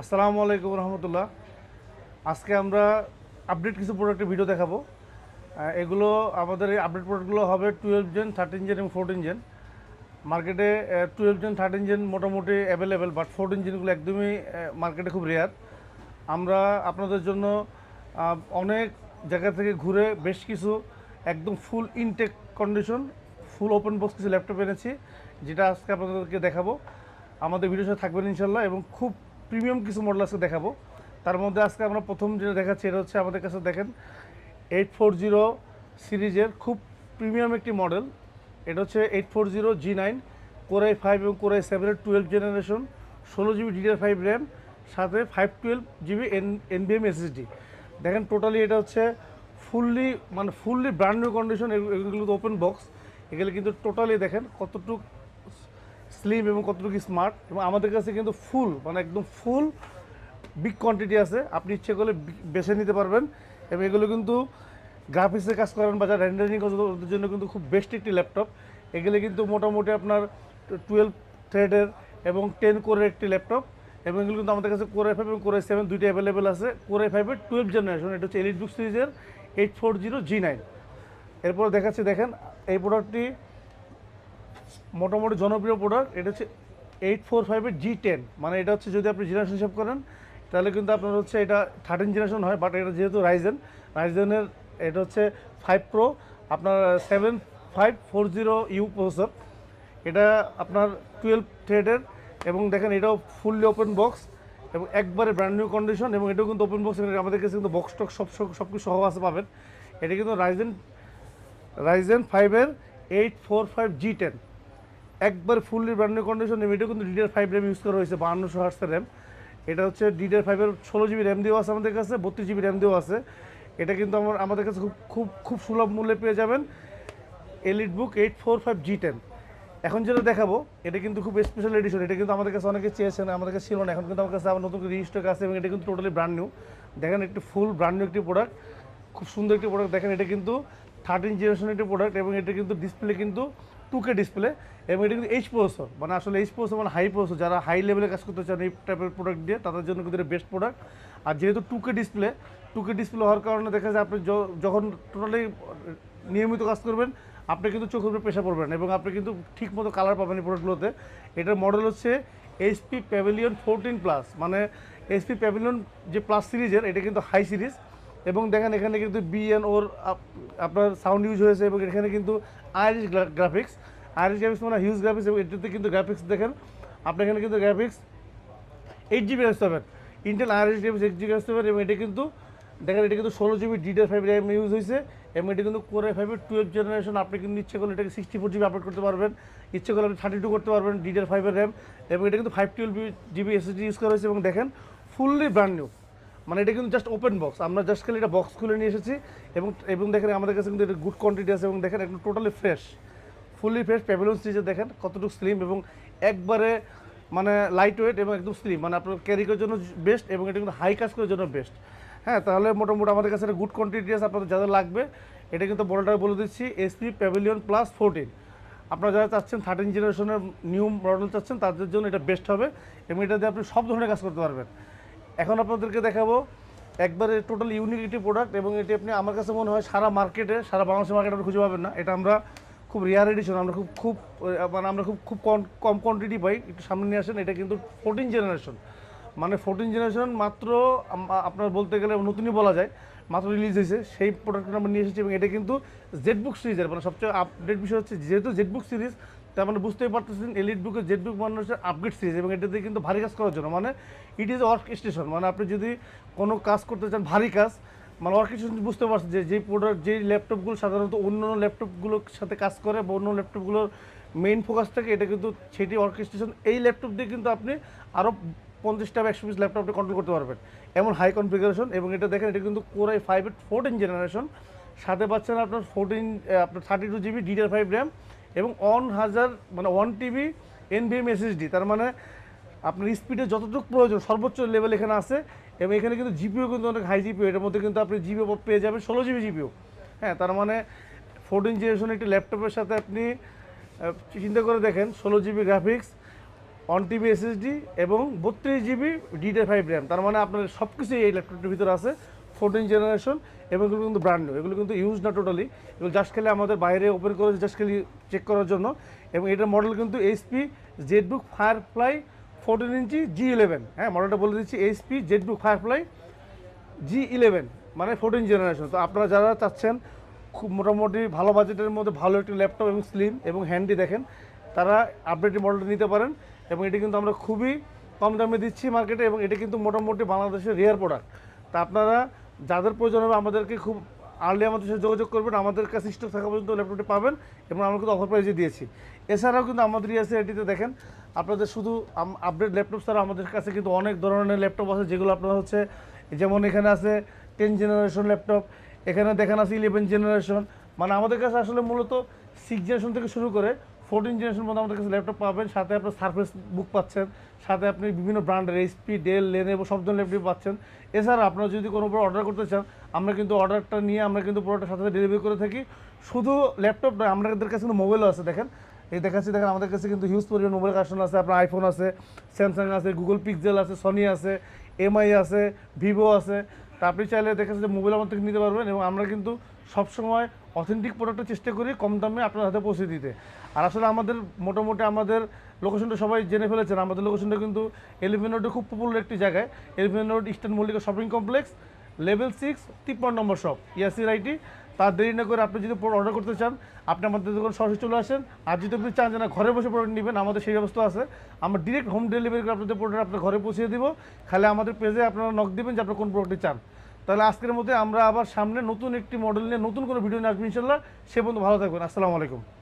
আসসালামু আলাইকুম রহমতুল্লাহ। আজকে আমরা আপডেট কিছু প্রোডাক্টের ভিডিও দেখাবো। এগুলো আমাদের এই আপডেট প্রোডাক্টগুলো হবে টুয়েলভ জেন থার্টিন জেন এবং ফোরটিন জেন মার্কেটে টুয়েলভ জেন থার্টিন জেন মোটামুটি অ্যাভেলেবেল বাট ফোরটিন জেনগুলো একদমই মার্কেটে খুব রেয়ার আমরা আপনাদের জন্য অনেক জায়গা থেকে ঘুরে বেশ কিছু একদম full intact condition full open box কিছু ল্যাপটপ এনেছি, যেটা আজকে আপনাদেরকে দেখাবো। আমাদের ভিডিওর সাথে থাকবেন ইনশাল্লাহ এবং খুব প্রিমিয়াম কিছু মডেল আজকে দেখাবো। তার মধ্যে আজকে আমরা প্রথম যেটা দেখাচ্ছি, এটা হচ্ছে আমাদের কাছে দেখেন এইট ফোর জিরো সিরিজের খুব প্রিমিয়াম একটি মডেল এটা হচ্ছে eight four zero G nine core i five এবং কোরাই সেভেনের টুয়েলভ জেনারেশন ষোলো জিবি ডিডিআর ফাইভ র্যাম সাথে five twelve GB N NBM SSD দেখেন টোটালি এটা হচ্ছে ফুললি মানে ফুললি ব্র্যান্ড নিউ কন্ডিশন এগুলো ওপেন বক্স এগুলো কিন্তু টোটালি দেখেন কতটুকু স্লিম এবং কতটুকু স্মার্ট এবং আমাদের কাছে কিন্তু ফুল মানে একদম ফুল বিগ কোয়ান্টিটি আছে। আপনি ইচ্ছে করলে বেছে নিতে পারবেন। এবং এগুলো কিন্তু গ্রাফিক্সের কাজ করেন বা যারা রেন্ডারিং ওদের জন্য কিন্তু খুব বেস্ট একটি ল্যাপটপ এগুলো কিন্তু মোটামুটি আপনার টুয়েলভ থ্রেডের এবং টেন কোরের একটি ল্যাপটপ এবং এগুলো কিন্তু আমাদের কাছে কোরে ফাইভ এবং কোরে সেভেন দুইটা অ্যাভেলেবেল আছে। কোরে ফাইভের টুয়েলভ জেনারেশন এটা হচ্ছে এলিট বুক সিরিজের eight four zero G nine এরপর দেখাচ্ছি, দেখেন, এই প্রোডাক্টটি মোটামুটি জনপ্রিয় প্রোডাক্ট এটা হচ্ছে এইট ফোর ফাইভের জি টেন মানে এটা হচ্ছে যদি আপনি জেনারেশন হিসাব করেন, তাহলে কিন্তু আপনার হচ্ছে এটা থার্টিন জেনারেশন হয় বাট এটা যেহেতু রাইজেন রাইজেনের এটা হচ্ছে ফাইভ প্রো আপনার seven five four zero U processor এটা আপনার টুয়েলভ থ্রেডের এবং দেখেন এটাও ফুললি ওপেন বক্স এবং একবারে ব্র্যান্ড নিউ কন্ডিশন এবং এটাও কিন্তু ওপেন বক্স আমাদের কাছে কিন্তু বক্স টক সব সব কিছু সহ আছে পাবেন। এটা কিন্তু রাইজেন রাইজেন ফাইভের eight four five G ten একবার ফুললি ব্র্যান্ড কন্ডিশন এবং এটা কিন্তু ডিডিআর ফাইভ র্যাম ইউজ করা হয়েছে, বাহান্নশো হার্সের র্যাম এটা হচ্ছে ডিডিআর ফাইভের ষোলো জিবি র্যাম দিয়েও আছে আমাদের কাছে, বত্রিশ জিবি র্যাম দেওয়া আছে। এটা কিন্তু আমার, আমাদের কাছে খুব খুব খুব সুলভ মূল্যে পেয়ে যাবেন elite book eight four five G ten এখন যেটা দেখাবো, এটা কিন্তু খুব স্পেশাল এডিশন এটা কিন্তু আমাদের কাছে অনেকে চেয়েছেন, আমাদের কাছে ছিল না, এখন কিন্তু আমার কাছে আবার নতুন রিস্টক আছে এবং এটা কিন্তু টোটালি ব্র্যান্ড নিউ দেখেন একটি ফুল ব্র্যান্ড নিউ একটি প্রোডাক্ট খুব সুন্দর একটি প্রোডাক্ট দেখেন এটা কিন্তু থার্টিন জেনারেশন একটি প্রোডাক্ট এবং এটা কিন্তু ডিসপ্লে কিন্তু টু কে ডিসপ্লে এবং এটা কিন্তু এইচ প্রসেসর মানে আসলে এইচ প্রসেসর মানে হাই প্রসেসর যারা হাই লেভেলে কাজ করতে চান এই টাইপের প্রোডাক্ট দিয়ে, তাদের জন্য কিন্তু এটা বেস্ট প্রোডাক্ট আর যেহেতু two K display two K display হওয়ার কারণে দেখা যায় আপনি যখন টোটালি নিয়মিত কাজ করবেন, আপনি কিন্তু চোখের উপরে পেশা পড়বেন এবং আপনি কিন্তু ঠিক মতো কালার পাবেন এই প্রোডাক্টগুলোতে এটার মডেল হচ্ছে এইচপি প্যাভিলিয়ন ফোরটিন প্লাস মানে এইচপি প্যাভিলিয়ন যে প্লাস সিরিজের, এটা কিন্তু হাই সিরিজ। এবং দেখেন এখানে কিন্তু বিএন ওর আপ- আপনার সাউন্ড ইউজ হয়েছে এবং এখানে কিন্তু আইরিশ গ্রাফিক্স আইরিশ গ্রাফিক্স মানে হিউজ গ্রাফিক্স এবং এটাতে কিন্তু গ্রাফিক্স দেখেন। আপনি এখানে কিন্তু গ্রাফিক্স এইট জিবি আসতে পারেন Intel Iris graphics eight GB আসতে পারেন এবং এটা কিন্তু, দেখেন এটা কিন্তু ষোলো GB DDR five RAM use হয়েছে এবং এটা কিন্তু কোরে ফাইভের টুয়েলভ জেনারেশন আপনি কিন্তু ইচ্ছে করলে এটাকে সিক্সটি ফোর জিবি আপলোড করতে পারবেন। ইচ্ছে করলে আপনি থার্টি টু করতে পারবেন ডিডিআর ফাইভের র্যাম এবং এটা কিন্তু five twelve GB SSD use করা হয়েছে এবং দেখেন ফুললি ব্র্যান্ড নিউ মানে এটা কিন্তু জাস্ট ওপেন বক্স আমরা জাস্ট খালি এটা বক্স খুলে নিয়ে এসেছি এবং এবং দেখেন আমাদের কাছে কিন্তু এটা গুড কোয়ান্টিটি আছে এবং দেখেন একদম totally fresh fully fresh pavilion সিরিজে দেখেন কতটুকু স্লিম এবং একবারে মানে লাইট ওয়েট এবং একদম স্লিম মানে আপনার ক্যারি করার জন্য বেস্ট এবং এটা কিন্তু হাই কাজ করার জন্য বেস্ট হ্যাঁ তাহলে মোটামুটি আমাদের কাছে একটা গুড কোয়ান্টিটি আছে, আপনাদের যাদের লাগবে। এটা কিন্তু বড়টা বলে দিচ্ছি এসপি প্যাভিলিয়ন প্লাস ফোরটিন আপনারা যারা চাচ্ছেন থার্টিন জেনারেশনের নিউ মডেল চাচ্ছেন, তাদের জন্য এটা বেস্ট হবে এবং এটা দিয়ে আপনি সব ধরনের কাজ করতে পারবেন। এখন আপনাদেরকে দেখাবো একবারে টোটাল ইউনিক একটি প্রোডাক্ট এবং এটি আপনি, আমার কাছে মনে হয় সারা মার্কেটে সারা বাংলাদেশের মার্কেটে খুঁজে পাবেন না। এটা আমরা খুব রেয়ার এডিশন আমরা খুব খুব মানে আমরা খুব খুব কম কোয়ান্টিটি পাই। একটু সামনে নিয়ে আসেন, এটা কিন্তু ফোরটিন জেনারেশন মানে ফোরটিন জেনারেশন মাত্র আপনার বলতে গেলে নতুনই বলা যায়। মাত্র রিলিজ হয়েছে, সেই প্রোডাক্টটা আমরা নিয়ে এসেছি এবং এটা কিন্তু জেড বুক সিরিজের মানে সবচেয়ে আপডেট বিষয় হচ্ছে, যেহেতু জেড বুক সিরিজ তার মানে বুঝতেই পারতেছেন এলিট বুকের জেড বুক মানে হচ্ছে আপগ্রেড সিরিজ এবং এটাতে কিন্তু ভারী কাজ করার জন্য মানে ইট ইজ ওয়ার্ক স্টেশন মানে আপনি যদি কোনো কাজ করতে চান ভারী কাজ মানে ওয়ার্ক স্টেশন বুঝতে পারছেন যে যে প্রোডাক্ট যেই ল্যাপটপগুলো সাধারণত অন্য অন্য ল্যাপটপগুলোর সাথে কাজ করে বা অন্য ল্যাপটপগুলোর মেইন ফোকাস থাকে, এটা কিন্তু সেটি ওয়ার্ক স্টেশন এই ল্যাপটপ দিয়ে কিন্তু আপনি আরও পঞ্চাশটা বা একশো পিস ল্যাপটপ আপনি কন্ট্রোল করতে পারবেন। এমন হাই কনফিগারেশন এবং এটা দেখেন, এটা কিন্তু কোরাই ফাইভ ফোরটিন জেনারেশন সাথে পাচ্ছেন আপনার ফোরটিন আপনার thirty two GB DDR five RAM এবং ওয়ান হাজার মানে ওয়ান টিবি এনভিএম এসএসডি তার মানে আপনার স্পিডে যতটুকু প্রয়োজন, সর্বোচ্চ লেভেল এখানে আছে, এবং এখানে কিন্তু জিপিও কিন্তু অনেক হাই জিপিও এটার মধ্যে কিন্তু আপনি জিপিও পেয়ে যাবেন, ষোলো জিবি জিপিও হ্যাঁ তার মানে ফোরটিন জেনারেশন একটি ল্যাপটপের সাথে আপনি চিন্তা করে দেখেন, ষোলো GB graphics one TB SSD এবং বত্রিশ জিবি ডিডে ফাইভ র্যাম তার মানে আপনার সব কিছুই এই ল্যাপটপটির ভিতরে আছে। ফোরটিন জেনারেশন এবং এগুলো কিন্তু ব্র্যান্ড এগুলো কিন্তু ইউজ না টোটালি এগুলো জাস্ট খেলে আমাদের বাইরে ওপেন করে জাস্ট খেলে চেক করার জন্য। এবং এটার মডেল কিন্তু HP ZBook Firefly fourteen inch G eleven হ্যাঁ মডেলটা বলে দিচ্ছি HP ZBook Firefly G eleven মানে ফোরটিন জেনারেশন। তো আপনারা যারা চাচ্ছেন খুব মোটামুটি ভালো বাজেটের মধ্যে ভালো একটি ল্যাপটপ এবং স্লিম এবং হ্যান্ডি দেখেন, তারা আপডেটেড মডেলটা নিতে পারেন। এবং এটি কিন্তু আমরা খুবই কম দামে দিচ্ছি মার্কেটে এবং এটা কিন্তু মোটামুটি বাংলাদেশের রেয়ার প্রোডাক্ট তা আপনারা যাদের প্রয়োজন হবে আমাদেরকে খুব আর্লি আমাদের সাথে যোগাযোগ করবেন, আমাদের কাছে স্টক থাকা পর্যন্ত ল্যাপটপটি পাবেন এবং আমরা কিন্তু অফার প্রাইজে দিয়েছি। এছাড়াও কিন্তু আমাদের ইয়াসে এটিতে দেখেন, আপনাদের শুধু আপডেট ল্যাপটপ ছাড়া আমাদের কাছে কিন্তু অনেক ধরনের ল্যাপটপ আছে, যেগুলো আপনার হচ্ছে, যেমন এখানে আছে টেন জেনারেশন ল্যাপটপ এখানে দেখেন আছে ইলেভেন জেনারেশন মানে আমাদের কাছে আসলে মূলত সিক্স জেনারেশন থেকে শুরু করে ফোরটিন জেনারেশন পর্যন্ত আমাদের কাছে ল্যাপটপ পাবেন, সাথে আপনার সার্ফেস বুক পাচ্ছেন, সাথে আপনি বিভিন্ন ব্র্যান্ডের এইচপি ডেল লেন এবং সব ধরনের ল্যাপটপ পাচ্ছেন। এছাড়া আপনারা যদি কোনো প্রোডাক্ট অর্ডার করতে চান, আমরা কিন্তু অর্ডারটা নিয়ে আমরা কিন্তু প্রোডাক্টের সাথে ডেলিভারি করে থাকি। শুধু ল্যাপটপ নয়, আমাদের কাছে কিন্তু মোবাইলও আছে, দেখেন। এই দেখাচ্ছি, দেখেন, আমাদের কাছে কিন্তু হিউজ পরিমাণ মোবাইল কালেকশন আছে, আপনার আইফোন আছে স্যামসাং আছে গুগল পিক্সেল আছে সনি আছে এমআই আছে ভিভো আছে। তা আপনি চাইলে দেখেছেন যে মোবাইল আমার থেকে নিতে পারবেন এবং আমরা কিন্তু সবসময় অথেন্টিক প্রোডাক্টের চেষ্টা করি কম দামে আপনার হাতে পৌঁছে দিতে। আর আসলে আমাদের মোটামুটি আমাদের লোকেশনটা সবাই জেনে ফেলেছেন, আমাদের লোকেশনটা কিন্তু এলিভেন রোডে খুব পপুলার একটি জায়গায়। Eleven road eastern Mallika shopping complex level six তিপ্পান্ন নম্বর শপ ইয়াসির আইটি তার দেরি না করে আপনি যদি অর্ডার করতে চান, আপনি আমাদের দোকান সরাসরি চলে আসেন। আর যদি আপনি চান যে না, ঘরে বসে প্রোডাক্ট নেবেন, আমাদের সেই ব্যবস্থা আছে। আমরা ডিরেক্ট হোম ডেলিভারি করে আপনাদের প্রোডাক্ট আপনার ঘরে পৌঁছে দিব। খালি আমাদের পেজে আপনারা নক দেবেন যে আপনার কোন প্রোডাক্টটি চান। তাহলে আজকের মধ্যে আমরা আবার সামনে নতুন একটি মডেল নিয়ে নতুন কোনো ভিডিও নিয়ে আসব ইনশাল্লাহ সে পর্যন্ত ভালো থাকবেন। আসসালামু আলাইকুম।